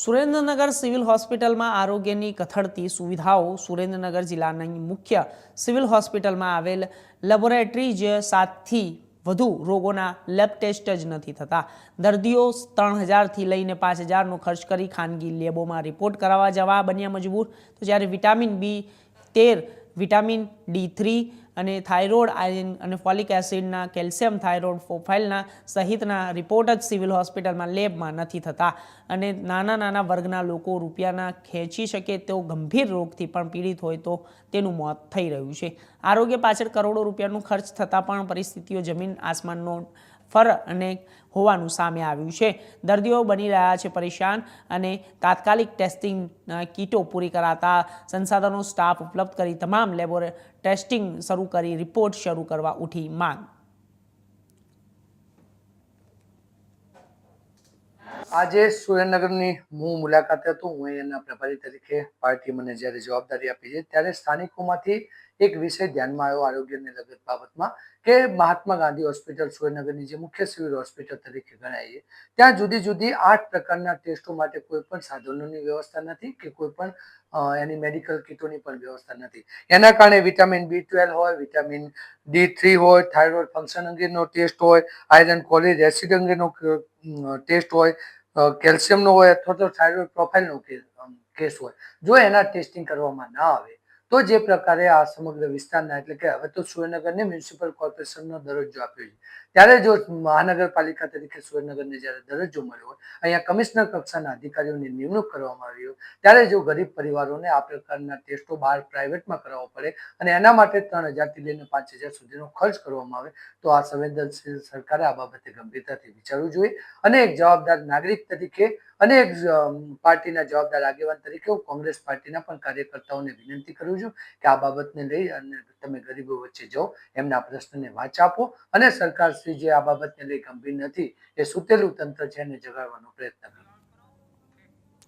Surendranagar civil હોસ્પિટલમાં આરોગ્યની કથળતી સુવિધાઓ સુરેન્દ્રનગર જિલ્લાની મુખ્ય સિવિલ હોસ્પિટલમાં આવેલ લેબોરેટરી જ સાતથી વધુ રોગોના લેબ ટેસ્ટ જ નથી થતા. દર્દીઓ ત્રણ હજારથી લઈને પાંચ હજારનો ખર્ચ કરી ખાનગી લેબોમાં રિપોર્ટ કરાવવા જવા બન્યા મજબૂર. તો જ્યારે વિટામિન બી તેર વિટામિન ડી થ્રી અને થાઇરોઇડ આયન અને ફોલિક એસિડના, કેલ્શિયમ થાઇરોઇડ પ્રોફાઇલના સહિતના રિપોર્ટ જ સિવિલ હોસ્પિટલમાં લેબમાં નથી થતા. અને નાના નાના વર્ગના લોકો રૂપિયાના ખેંચી શકે તેઓ ગંભીર રોગથી પણ પીડિત હોય તો તેનું મોત થઈ રહ્યું છે. આરોગ્ય પાછળ કરોડો રૂપિયાનું ખર્ચ થતાં પણ પરિસ્થિતિઓ જમીન, આસમાનનો ફર અને હોવાનું સામે આવ્યું છે. દર્દીઓ બની રહ્યા છે પરેશાન અને તાત્કાલિક ટેસ્ટિંગ કીટો પૂરી કરાતા સંસાધનો સ્ટાફ ઉપલબ્ધ કરી તમામ લેબોરે ટેસ્ટિંગ શરૂ કરી રિપોર્ટ શરૂ કરવા ઉઠી માંગ. આજે સુરેન્દ્રનગરની હું મુલાકાતે હતો. હું એના પ્રભારી તરીકે પાર્ટી મને જ્યારે જવાબદારી આપી છે. ત્યારે સ્થાનિકોમાંથી એક વિષય ધ્યાનમાં આવ્યો આરોગ્યને લગત બાબતમાં કે મહાત્મા ગાંધી હોસ્પિટલ, સુરેન્દ્રનગરની જે મુખ્ય સિવિલ હોસ્પિટલ તરીકે ગણાય છે. ત્યાં જુદી જુદી આઠ પ્રકારના ટેસ્ટો માટે કોઈ પણ સાધનોની વ્યવસ્થા નથી કે કોઈ પણ એની મેડિકલ કિટોની પણ વ્યવસ્થા નથી. એના કારણે વિટામિન બી ટ્વેલ્વ હોય, વિટામિન ડી થ્રી હોય, થાઇરોઇડ ફંક્શન અંગેનો ટેસ્ટ હોય, આયરન કોલેજ એસિડ અંગેનો ટેસ્ટ હોય કેલ્શિયમનો હોય અથવા તો થાઇરોઇડ પ્રોફાઇલનો કેસ હોય, જો એના ટેસ્ટિંગ કરવામાં ના આવે તો જે પ્રકારે આ સમગ્ર વિસ્તારના એટલે કે હવે તો સુરેન્દ્રનગરને મ્યુનિસિપલ કોર્પોરેશનનો દરજ્જો આપ્યો છે. ત્યારે જો મહાનગરપાલિકા તરીકે સુરેન્દ્રનગરને જ્યારે દરજ્જો મળ્યો હોય, અહીંયા કમિશનર કક્ષાના અધિકારીઓની નિમણૂક કરવામાં આવી હોય, ત્યારે જો ગરીબ પરિવારોને આ પ્રકારના ટેસ્ટો બહાર પ્રાઇવેટમાં કરાવવો પડે અને એના માટે ત્રણ હજારથી લઈને પાંચ હજાર સુધીનો ખર્ચ કરવામાં આવે, તો આ સંવેદનશીલ સરકારે આ બાબતે ગંભીરતાથી વિચારવું જોઈએ અને એક જવાબદાર નાગરિક તરીકે અને એક પાર્ટીના જવાબદાર આગેવાન તરીકે હું કોંગ્રેસ પાર્ટીના પણ કાર્યકર્તાઓને વિનંતી કરું છું કે આ બાબતને લઈ અને તમે ગરીબો વચ્ચે જાઓ, એમના પ્રશ્નને વાંચ આપો અને સરકાર શ્રી જે આ બાબતને લઈ ગંભીર નથી, એ સુતેલું તંત્ર છે એને જગાડવાનો પ્રયત્ન કરો.